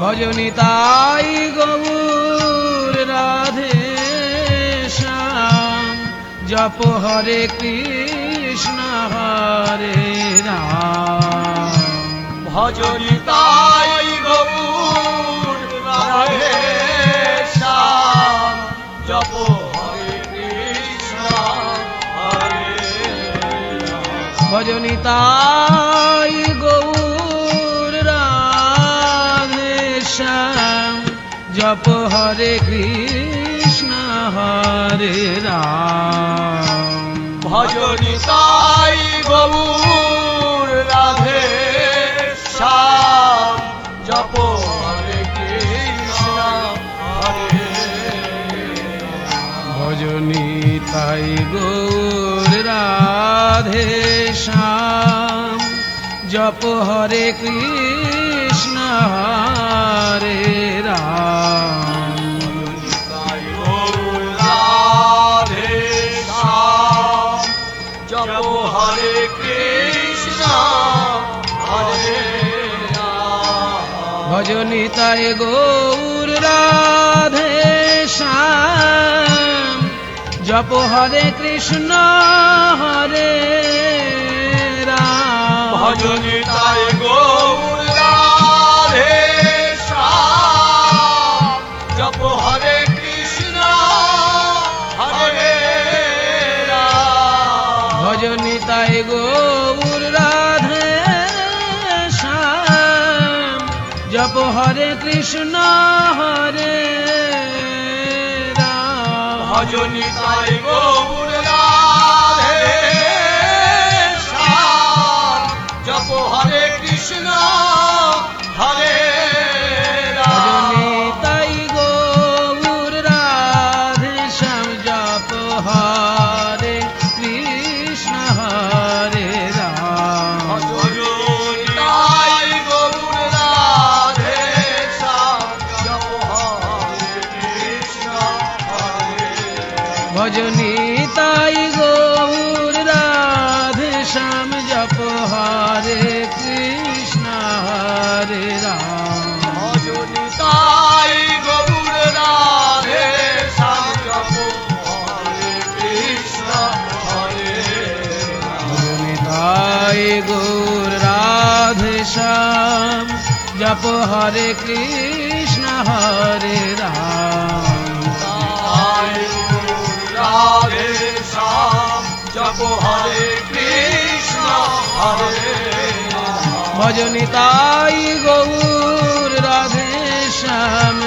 ভজনিতাই গৌর রাধে শ্যাম। জপ হরে কৃষ্ণ হরে ভজনিতাই গৌর রাধে জপ রাম। ভজনিতাই গৌর রাম জপ হরে কৃষ্ণ হরে রাম ভজনিতাই গৌর ভজনিতাই গৌর রাধে শ্যাম। জপ হরে কৃষ্ণ হরে রাম। ভজনিতাই গৌর রাধে শ্যাম জপ হরে কৃষ্ণ হরে রাম। ভজনিতায় গৌর রাধে শ্যাম। জপ হরে কৃষ্ণ হরে রাম। ভজনিতাই গৌর রাধে জপ হরে কৃষ্ণ হরে রাম। ভজনিতায় গৌর রাধে শ্যাম। জপ হরে কৃষ্ণ হরে রাম ভজনিতাই গৌর ভজনিতাই গৌর রাধে শ্যাম জপ হরে কৃষ্ণ হরে রাম। ভজনিতাই গৌর রাধে শ্যাম জপ হরে কৃষ্ণ হরে ভজনিতাই গৌর রাধে শ্যাম জপ হরে কৃষ্ণ হরে রাম। হরে কৃষ্ণ হরে ভজনী গৌর রাধে শ্যাম